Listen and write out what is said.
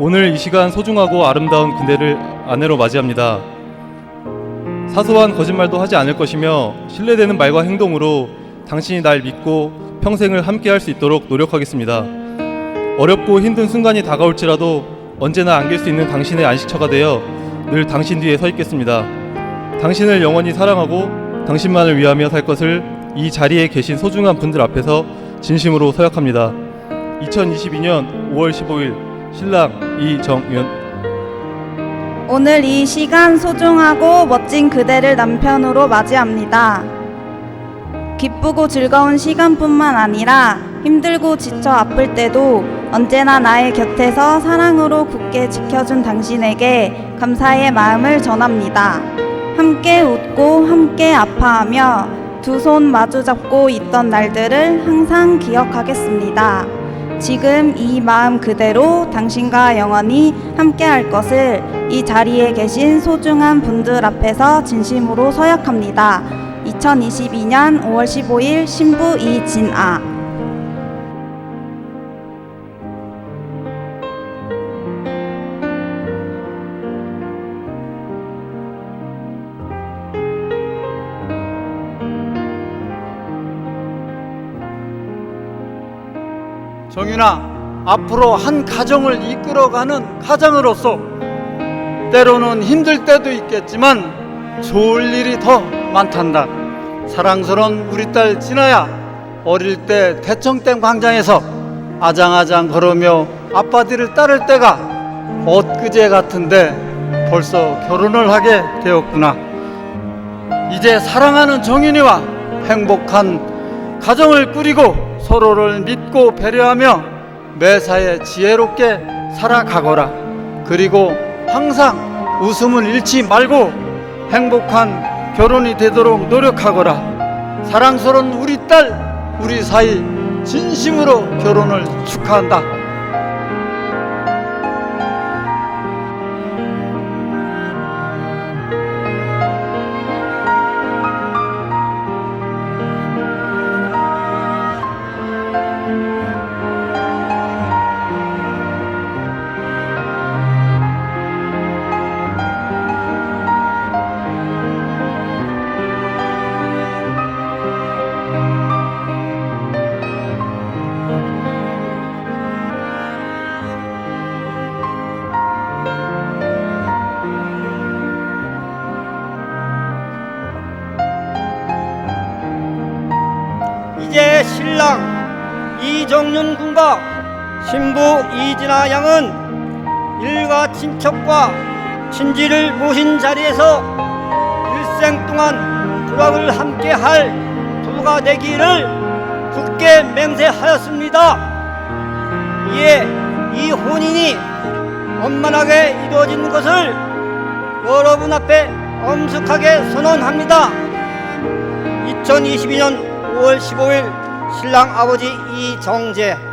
오늘 이 시간 소중하고 아름다운 그대를 아내로 맞이합니다. 사소한 거짓말도 하지 않을 것이며 신뢰되는 말과 행동으로 당신이 날 믿고 평생을 함께 할 수 있도록 노력하겠습니다. 어렵고 힘든 순간이 다가올지라도 언제나 안길 수 있는 당신의 안식처가 되어 늘 당신 뒤에 서 있겠습니다. 당신을 영원히 사랑하고 당신만을 위하며 살 것을 이 자리에 계신 소중한 분들 앞에서 진심으로 서약합니다. 2022년 5월 15일 신랑 이정윤 오늘 이 시간 소중하고 멋진 그대를 남편으로 맞이합니다. 기쁘고 즐거운 시간뿐만 아니라 힘들고 지쳐 아플 때도 언제나 나의 곁에서 사랑으로 굳게 지켜준 당신에게 감사의 마음을 전합니다. 함께 웃고 함께 아파하며 두 손 마주 잡고 있던 날들을 항상 기억하겠습니다. 지금 이 마음 그대로 당신과 영원히 함께 할 것을 이 자리에 계신 소중한 분들 앞에서 진심으로 서약합니다. 2022년 5월 15일 신부 이진아 정윤아, 앞으로 한 가정을 이끌어가는 가장으로서 때로는 힘들 때도 있겠지만 좋을 일이 더 많단다. 사랑스러운 우리 딸 진아야, 어릴 때 대청댐 광장에서 아장아장 걸으며 아빠들을 따를 때가 엊그제 같은데 벌써 결혼을 하게 되었구나. 이제 사랑하는 정윤이와 행복한 가정을 꾸리고 서로를 믿고 배려하며 매사에 지혜롭게 살아가거라. 그리고 항상 웃음을 잃지 말고 행복한 결혼이 되도록 노력하거라. 사랑스러운 우리 딸, 우리 사이 진심으로 결혼을 축하한다. 이제 신랑 이정윤 군과 신부 이진아 양은 일가 친척과 친지를 모신 자리에서 일생 동안 부락을 함께 할 부부가 되기를 굳게 맹세하였습니다. 이에 이 혼인이 원만하게 이루어지는 것을 여러분 앞에 엄숙하게 선언합니다. 2022년 5월 15일 신랑 아버지 이정재